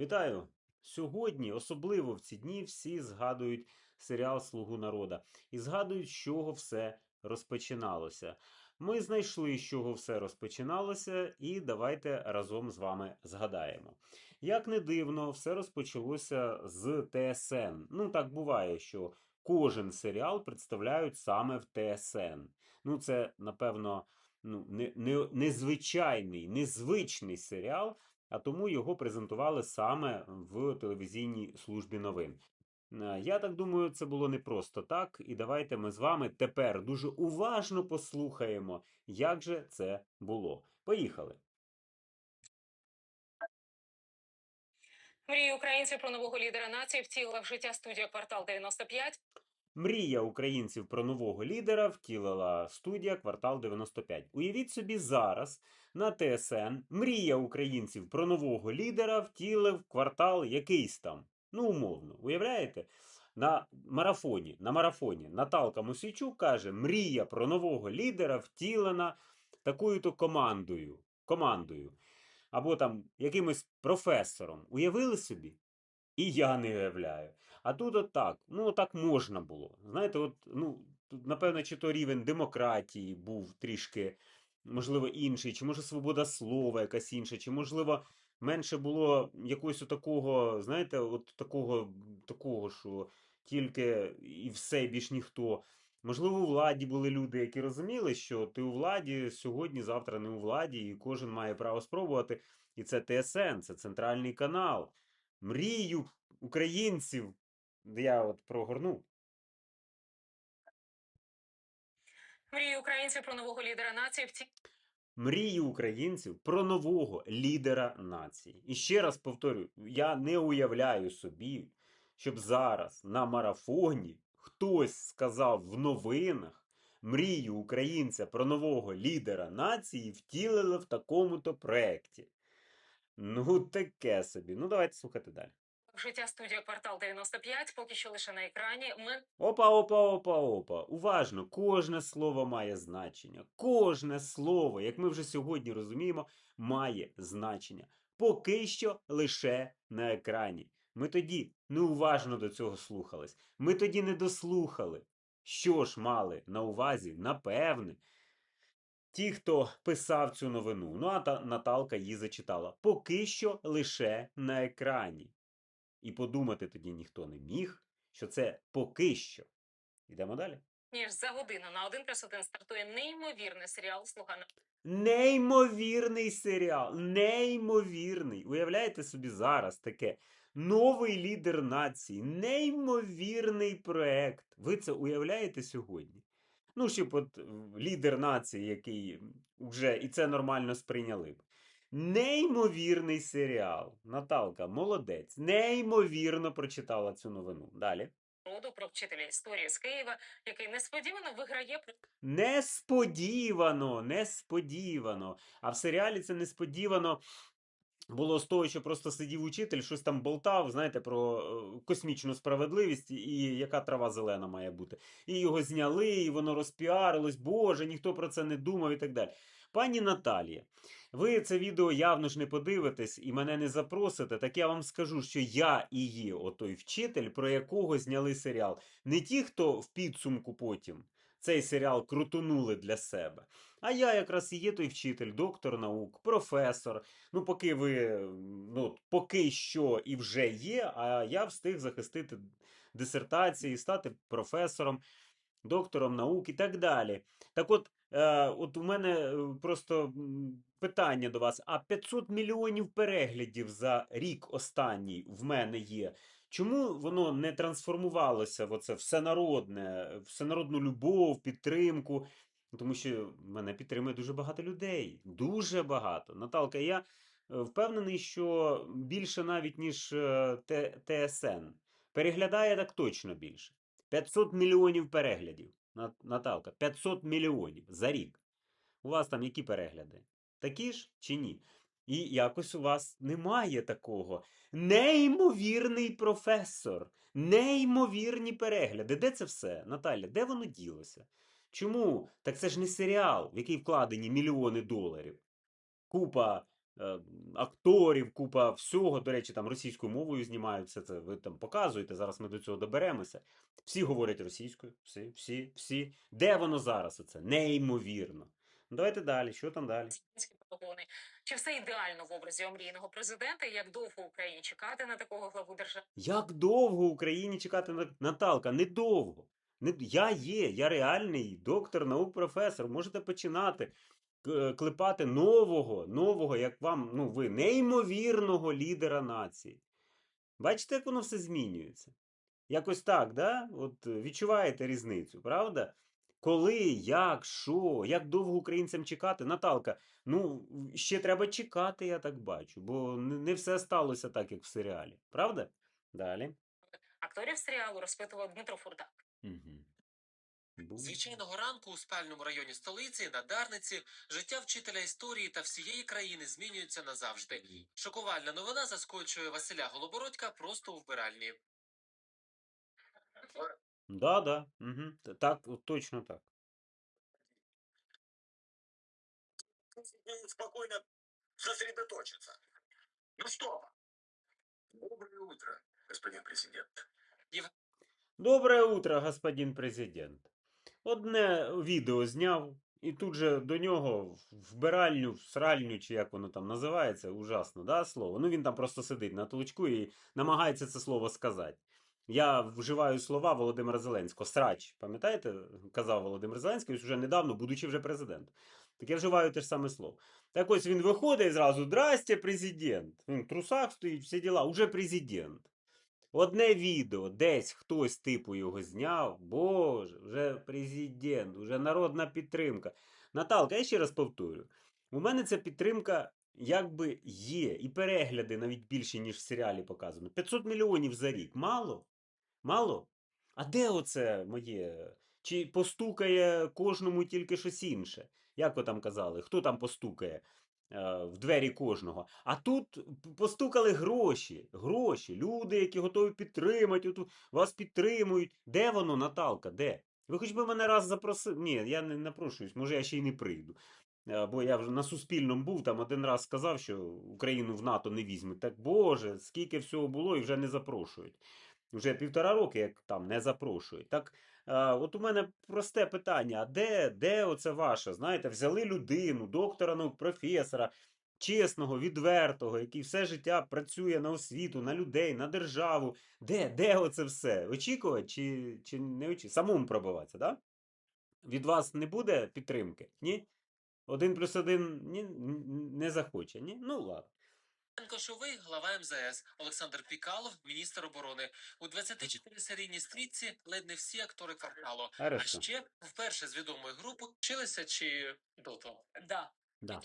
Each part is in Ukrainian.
Вітаю! Сьогодні, особливо в ці дні, всі згадують серіал Слугу народа і згадують, з чого все розпочиналося. Ми знайшли, з чого все розпочиналося, і давайте разом з вами згадаємо. Як не дивно, все розпочалося з ТСН. Ну, так буває, що кожен серіал представляють саме в ТСН. Ну, це, напевно, ну, не, не, незвичайний, незвичний серіал, а тому його презентували саме в телевізійній службі новин. Е, Я так думаю, це було не просто так. І давайте ми з вами тепер дуже уважно послухаємо, як же це було. Поїхали. Мрії українців про нового лідера нації втілила в життя студія квартал 95. Мрія українців про нового лідера втілила студія Квартал 95. Уявіть собі зараз на ТСН мрія українців про нового лідера втілив квартал якийсь там. Ну, умовно, уявляєте? На марафоні, на марафоні Наталка Мосійчук каже: мрія про нового лідера втілена такою-то командою. командою. Або там якимось професором. Уявили собі? І я не уявляю. А тут от так, ну так можна було. Знаєте, от, ну, тут, напевно, чи то рівень демократії був трішки, можливо, інший, чи може свобода слова якась інша, чи, можливо, менше було якогось такого, знаєте, от такого, такого, що тільки і все, більш ніхто. Можливо, у владі були люди, які розуміли, що ти у владі сьогодні, завтра не у владі, і кожен має право спробувати. І це ТСН, це центральний канал. Мрію українців. Я от прогорнув. Мрії українців про нового лідера нації втілила Мрію українців про нового лідера нації. І ще раз повторюю: я не уявляю собі, щоб зараз на марафоні хтось сказав в новинах мрію українця про нового лідера нації втілили в такому-то проєкті. Ну, таке собі. Ну, давайте слухати далі. Життя студія квартал 95, поки що лише на екрані. Ми Опа, опа, опа, опа. Уважно, кожне слово має значення. Кожне слово, як ми вже сьогодні розуміємо, має значення. Поки що лише на екрані. Ми тоді неуважно до цього слухались. Ми тоді не дослухали. Що ж мали на увазі, напевне, ті, хто писав цю новину. Ну, а та Наталка її зачитала. Поки що лише на екрані. І подумати тоді ніхто не міг, що це поки що. Йдемо далі. ніж за годину на 1 плюс 1 стартує неймовірний серіал Слуга народу». Неймовірний серіал. Неймовірний. Уявляєте собі зараз таке. Новий лідер нації, неймовірний проект. Ви це уявляєте сьогодні? Ну, щоб от лідер нації, який вже і це нормально сприйняли б. Неймовірний серіал. Наталка, молодець. Неймовірно прочитала цю новину. Далі. роду про вчителя історії з Києва, який несподівано виграє Несподівано, несподівано. А в серіалі це несподівано було з того, що просто сидів учитель, щось там болтав, знаєте, про е, космічну справедливість і яка трава зелена має бути. І його зняли, і воно розпіарилось, Боже, ніхто про це не думав і так далі. Пані Наталія, ви це відео явно ж не подивитесь і мене не запросите, так я вам скажу, що я і є отой вчитель, про якого зняли серіал. Не ті, хто в підсумку потім цей серіал крутонули для себе. А я якраз і є той вчитель, доктор наук, професор. Ну, поки ви, ну, поки що і вже є, а я встиг захистити дисертації, стати професором, доктором наук і так далі. Так от, от у мене е, просто питання до вас: а 500 мільйонів переглядів за рік останній в мене є. Чому воно не трансформувалося в оце всенародне, всенародну любов, підтримку? Тому що мене підтримує дуже багато людей. Дуже багато. Наталка, я е, впевнений, що більше навіть, ніж е, ТСН. Переглядає так точно більше. 500 мільйонів переглядів. На- Наталка, 500 мільйонів за рік. У вас там які перегляди? Такі ж чи ні? І якось у вас немає такого. Неймовірний професор, неймовірні перегляди. Де це все, Наталя? Де воно ділося? Чому? Так це ж не серіал, в який вкладені мільйони доларів. Купа акторів, купа всього. До речі, там російською мовою знімають все це. Ви там показуєте. Зараз ми до цього доберемося. Всі говорять російською. Всі, всі, всі. Де воно зараз? Оце? Неймовірно. Ну, Давайте далі. Що там далі? Чи все ідеально в образі омрійного президента? І Як довго Україні чекати на такого главу держави? Як довго Україні чекати на Наталка? Недовго. Не... Я є, я реальний доктор наук, професор. Можете починати клепати нового, нового, як вам, ну ви, неймовірного лідера нації. Бачите, як воно все змінюється? Якось так, да? От е, відчуваєте різницю, правда? Коли, як, що, як довго українцям чекати? Наталка, ну ще треба чекати, я так бачу, бо не все сталося так, як в серіалі. Правда? Далі. Акторів серіалу розпитував Дмитро Фуртак. Угу. Звичайного ранку у спальному районі столиці на Дарниці життя вчителя історії та всієї країни змінюється назавжди. Шокувальна новина заскочує Василя Голобородька просто у вбиральні. Да, да. Угу. Так, точно так. спокойно сосредоточиться. Ну что? Доброе утро, господин президент. Доброе утро, господин президент. Одне відео зняв, і тут же до нього вбиральню, сральню, чи як воно там називається, ужасно, да, слово. Ну він там просто сидить на толчку і намагається це слово сказати. Я вживаю слова Володимира Зеленського. Срач, пам'ятаєте, казав Володимир Зеленський, уже недавно, будучи вже президентом. Так я вживаю те ж саме слово. Так ось він виходить і зразу: Здрасте, президент. Він в трусах стоїть, всі діла, уже президент. Одне відео, десь хтось типу його зняв. Боже, вже президент, вже народна підтримка. Наталка, я ще раз повторю. У мене ця підтримка якби є, і перегляди навіть більше, ніж в серіалі показано. 500 мільйонів за рік. Мало? Мало? А де оце моє? Чи постукає кожному тільки щось інше? Як ви там казали? Хто там постукає? Е, в двері кожного. А тут постукали гроші. Гроші. Люди, які готові підтримати, вас підтримують. Де воно, Наталка? Де? Ви хоч би мене раз запросили. Ні, я не напрошуюсь, може я ще й не прийду. Е, Бо я вже на Суспільному був, там один раз сказав, що Україну в НАТО не візьмуть. Так Боже, скільки всього було і вже не запрошують. Вже півтора роки, як там не запрошують. Так от у мене просте питання: а де, де оце ваше? Знаєте, взяли людину, доктора наук, професора, чесного, відвертого, який все життя працює на освіту, на людей, на державу. Де, де оце все? Очікувати чи, чи не очікувати? Самому пробиватися? Да? Від вас не буде підтримки? Ні? Один плюс один ні, не захоче. Ні? Ну ладно. Кошовий, глава МЗС, Олександр Пікалов, міністр оборони. У 24-серійній стрічці ледь не всі актори кварталу. А ще вперше з відомої групи вчилися чи до того. Да. Да.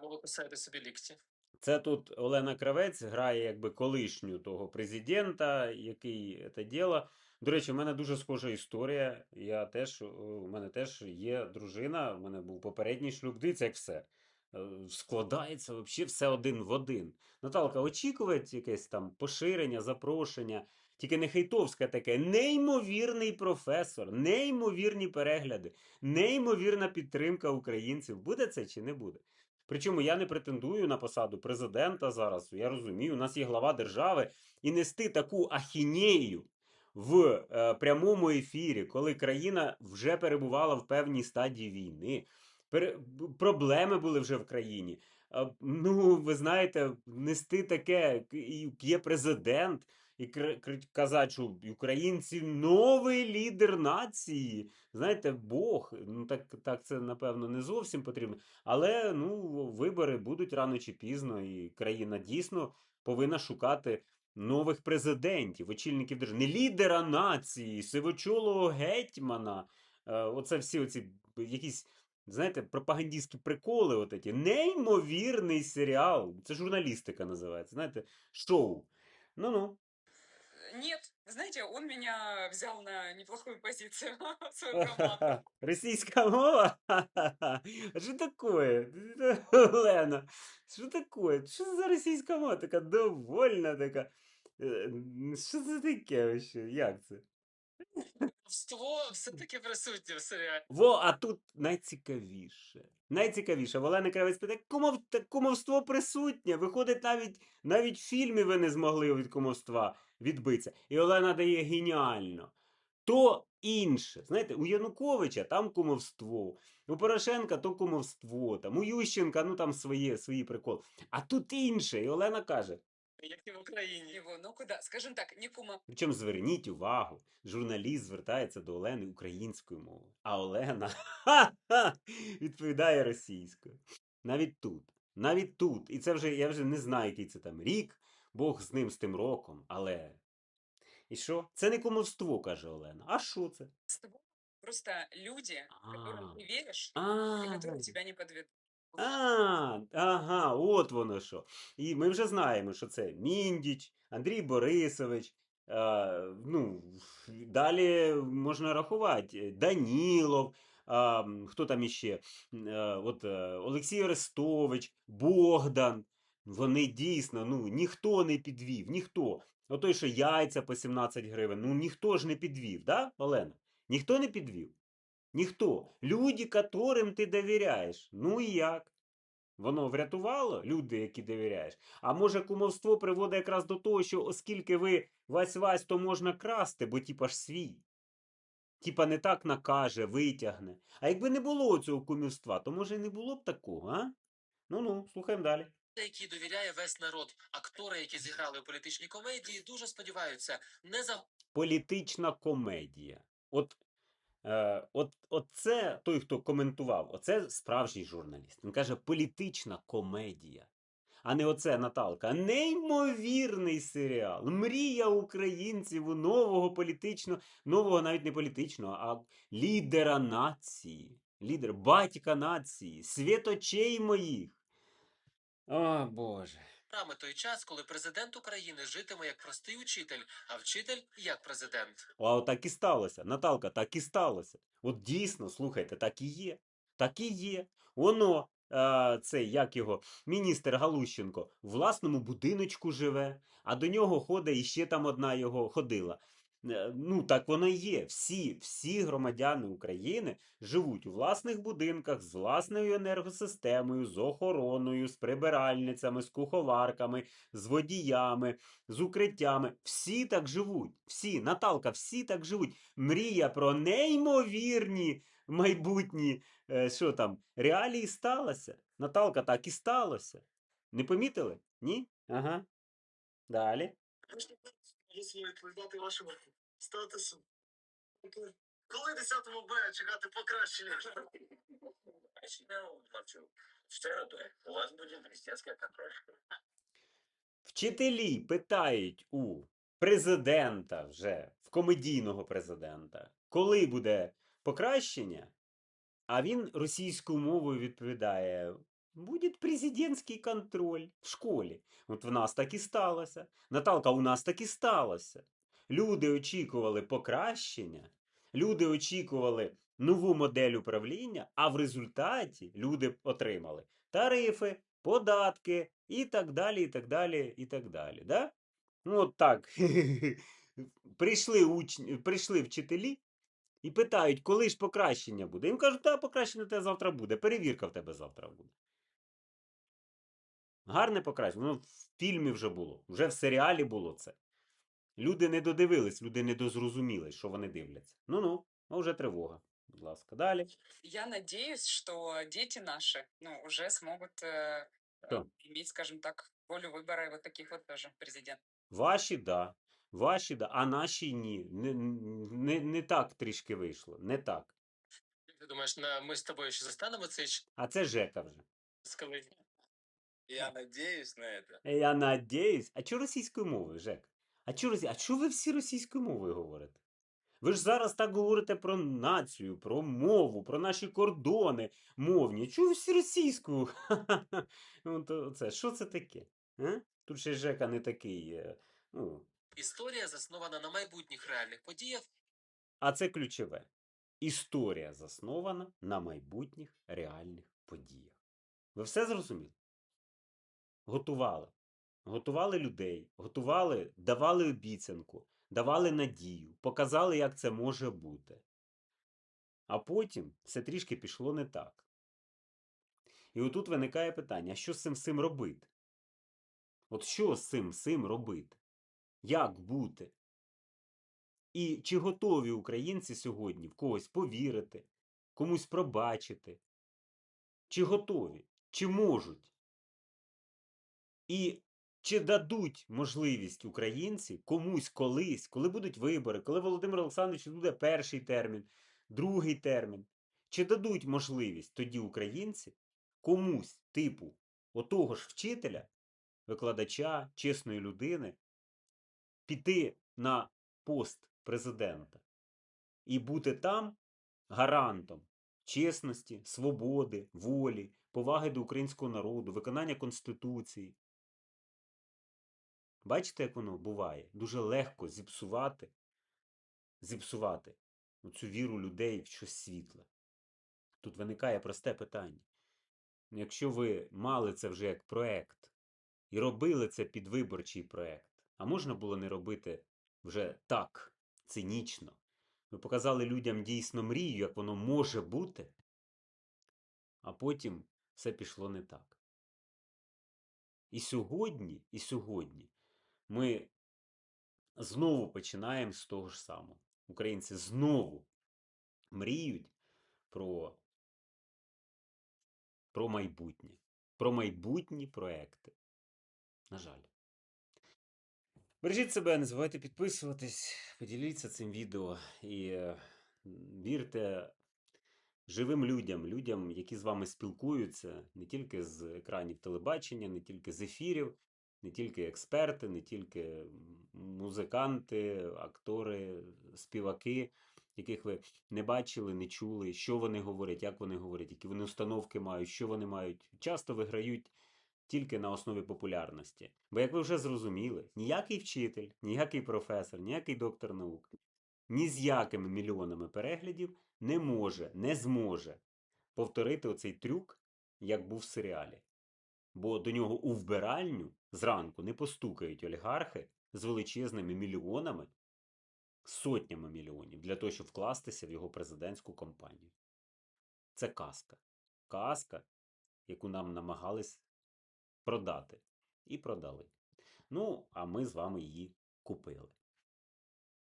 Було писати собі лікті. Це тут Олена Кравець грає якби колишню того президента, який це діло. До речі, в мене дуже схожа історія. Я теж, у мене теж є дружина, у мене був попередній шлюб. Дивіться, як все. Е, Складається взагалі все один в один. Наталка, очікувати якесь там поширення, запрошення, тільки не хейтовське таке. Неймовірний професор, неймовірні перегляди, неймовірна підтримка українців. Буде це чи не буде? Причому я не претендую на посаду президента зараз. Я розумію, у нас є глава держави, і нести таку ахінею в е, прямому ефірі, коли країна вже перебувала в певній стадії війни. Проблеми були вже в країні. Ну, ви знаєте, нести таке, є президент, і казати, що українці новий лідер нації. Знаєте, Бог. Ну так, так це напевно не зовсім потрібно. Але ну, вибори будуть рано чи пізно, і країна дійсно повинна шукати нових президентів, очільників держави, не лідера нації, сивочолого гетьмана. Е, Оце всі оці якісь, знаєте, пропагандистські приколи, от эти. неймовірний серіал. Це журналістика називається. Знаєте, шоу. Ну-ну. Нет, знаете, он меня взял на неплохую позицию в свою команду. Російська мова? А Що таке? Олена, що таке? Що за російська мова? Така довольна така. Е, Що це таке вообще? Як це? Вство все-таки присутнє в серіалі. Во, а тут найцікавіше. Найцікавіше. В Олени Кравець питає, кумов, кумовство присутнє. Виходить, навіть, навіть в фільмі ви не змогли від кумовства відбитися. І Олена дає геніально. То інше. Знаєте, у Януковича там кумовство, у Порошенка то кумовство, там, у Ющенка, ну там своє, свої приколи. А тут інше. І Олена каже: Як і в Україні. Его, ну куда, скажем так, не кума. Причому зверніть увагу, журналіст звертається до Олени українською мовою, а Олена ха-ха, відповідає російською. Навіть тут, навіть тут. І це вже я вже не знаю, який це там рік, Бог з ним з тим роком, але. І що? Це не кумовство, каже Олена. А що це? С тобой просто люди, которым А. ты веришь, и А, которые тебя не подведут. А, ага, от воно що. І ми вже знаємо, що це Міндіч, Андрій Борисович. Е, ну, далі можна рахувати. е, Данілов, м, хто там іще? Е, от, е, Олексій Арестович, Богдан. Вони дійсно, ну, ніхто не підвів, ніхто. Отой, що яйця по 17 гривень, ну ніхто ж не підвів, да, Олена? Ніхто не підвів. Ніхто. Люди, которым ти довіряєш. Ну і як? Воно врятувало люди, які довіряєш. А може, кумовство приводить якраз до того, що оскільки ви вась-вась, то можна красти, бо типа ж свій. Типа не так накаже, витягне. А якби не було цього кумівства, то може і не було б такого, а? Ну-ну, слухаємо далі. Який довіряє весь народ. Актори, які зіграли у політичній комедії, дуже сподіваються, не за Політична комедія. От, от, от це той, хто коментував, оце справжній журналіст. Він каже, політична комедія. А не оце Наталка. Неймовірний серіал. Мрія українців у нового політичного, нового навіть не політичного, а лідера нації. Лідер, батька нації, світочей моїх. О, Боже. Саме той час, коли президент України житиме як простий учитель, а вчитель як президент. От так і сталося. Наталка, так і сталося. От дійсно, слухайте, так і є. Так і є. Воно, а, цей, як його, міністр Галущенко, в власному будиночку живе, а до нього ходить іще там одна його ходила. Е, Ну, так воно і є. Всі, всі громадяни України живуть у власних будинках з власною енергосистемою, з охороною, з прибиральницями, з куховарками, з водіями, з укриттями. Всі так живуть. Всі, Наталка, всі так живуть. Мрія про неймовірні майбутні, е, що там, реалії сталося. Наталка, так і сталося. Не помітили? Ні? Ага. Далі. Якщо відповідати вашому статусу, коли 10 Б чекати покращення? У вас буде християнська кафешка. Вчителі питають у президента вже, в комедійного президента, коли буде покращення, а він російською мовою відповідає: буде президентський контроль в школі. От в нас так і сталося. Наталка, у нас так і сталося. Люди очікували покращення, люди очікували нову модель управління, а в результаті люди отримали тарифи, податки і так далі, і так далі, і так далі. Да? Ну, от так. прийшли, учні, прийшли вчителі і питають, коли ж покращення буде. Їм кажуть, та покращення тебе завтра буде, перевірка в тебе завтра буде. Гарне покращення. Ну, в фільмі вже було, вже в серіалі було це. Люди не додивились, люди не дозрозуміли, що вони дивляться. Ну-ну, а вже тривога. Будь ласка, далі. Я надеюсь, что дети наши, ну, уже смогут э, Кто? э, иметь, скажем так, волю выбора и вот таких вот тоже президентов. Ваші да. Ваші да, а наші ні. Не, не, не так трішки вийшло. Не так. Ти думаєш, на ми з тобою ще застанемо цей час, А це Жека вже. коли Я надіюсь на це. Я надіюсь. А чого російською мовою, Жек? А чого росі... А чого ви всі російською мовою говорите? Ви ж зараз так говорите про націю, про мову, про наші кордони мовні. Чого ви всі російською? Що це таке? А? Тут ще Жека не такий. е, Ну, історія заснована на майбутніх реальних подіях, А це ключове. Історія заснована на майбутніх реальних подіях. Ви все зрозуміли? Готували. Готували людей, готували, давали обіцянку. давали надію, показали, як це може бути. А потім все трішки пішло не так. І отут виникає питання: що з цим всім робити? От що з цим всім робити? Як бути? І чи готові українці сьогодні в когось повірити, комусь пробачити? Чи готові? Чи можуть? І чи дадуть можливість українці комусь колись, коли будуть вибори, коли Володимир Олександрович буде перший термін, другий термін, чи дадуть можливість тоді українці комусь, типу, отого ж вчителя, викладача, чесної людини, піти на пост президента і бути там гарантом чесності, свободи, волі, поваги до українського народу, виконання Конституції. Бачите, як воно буває? Дуже легко зіпсувати, зіпсувати цю віру людей в щось світле. Тут виникає просте питання. Якщо ви мали це вже як проект і робили це під виборчий проект, а можна було не робити вже так, цинічно. Ви показали людям дійсно мрію, як воно може бути, а потім все пішло не так. І сьогодні, і сьогодні ми знову починаємо з того ж самого. Українці знову мріють про, про майбутнє, про майбутні проекти. На жаль. Бережіть себе, не забувайте підписуватись, поділіться цим відео і вірте живим людям, людям, які з вами спілкуються не тільки з екранів телебачення, не тільки з ефірів, не тільки експерти, не тільки музиканти, актори, співаки, яких ви не бачили, не чули, що вони говорять, як вони говорять, які вони установки мають, що вони мають. Часто виграють тільки на основі популярності. Бо, як ви вже зрозуміли, ніякий вчитель, ніякий професор, ніякий доктор наук, ні з якими мільйонами переглядів не може, не зможе повторити оцей трюк, як був в серіалі. Бо до нього у вбиральню зранку не постукають олігархи з величезними мільйонами, сотнями мільйонів, для того, щоб вкластися в його президентську кампанію. Це казка. Казка, яку нам намагались продати. І продали. Ну, а ми з вами її купили.